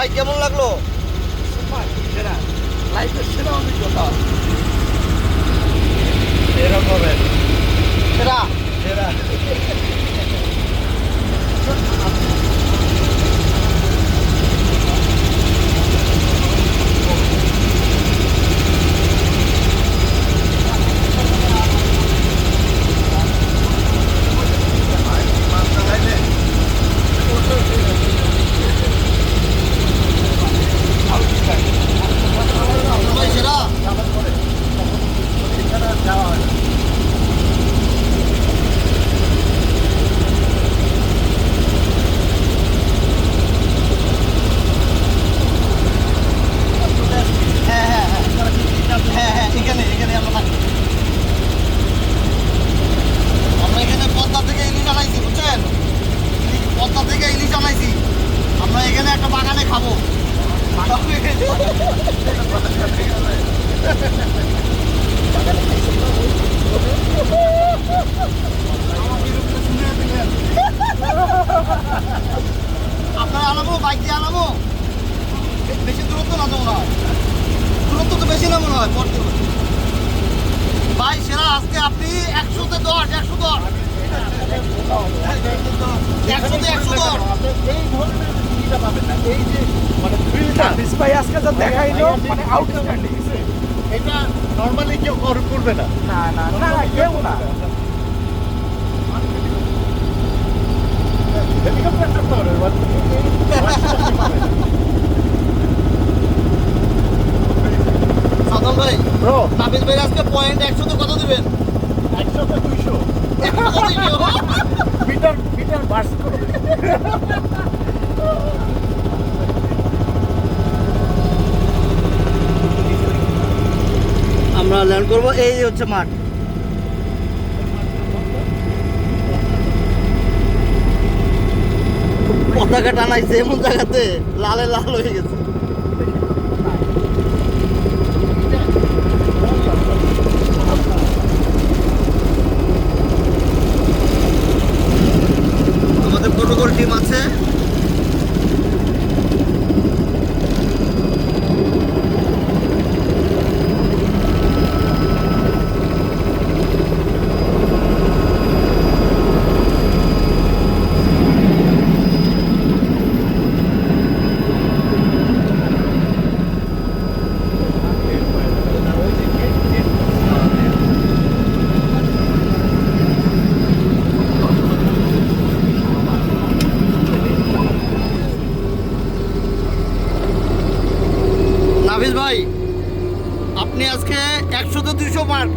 ভাই কেমন লাগল? সেরা। লাইফের সেরা অভিজ্ঞতা। এরকমের সেরা। আপনারা আনাবো বাইক দিয়ে আনাবো বেশি দূরত্ব না মনে হয়? দূরত্ব তো বেশি না মনে হয় পড়তে ভাই সেরা আজকে আপনি একশোতে দশ একশো দশ। একশোতে একশো দশ। এই ধরনের পাবেন না এই যে মানে আজকে যা দেখাইলো মানে আউটস্ট্যান্ডিং নর্মালি কেউ কর- করবে না। না না কেউ না হেলিকপ্টার পাওয়ার পাবেন ভাই ব্রো নাবিদ ভাই আজকে পয়েন্ট একশোতে কত দিবেন? একশোতে দুইশো। মিটার মিটার করে আমরা ল্যান্ড করব, এই হচ্ছে মাঠ। পতাকা টানাইছে এমন জায়গাতে, লালে লাল হয়ে গেছে। আমাদের প্রোটোকল টিম আছে। আপনি আজকে একশো তো দুইশো মার্ক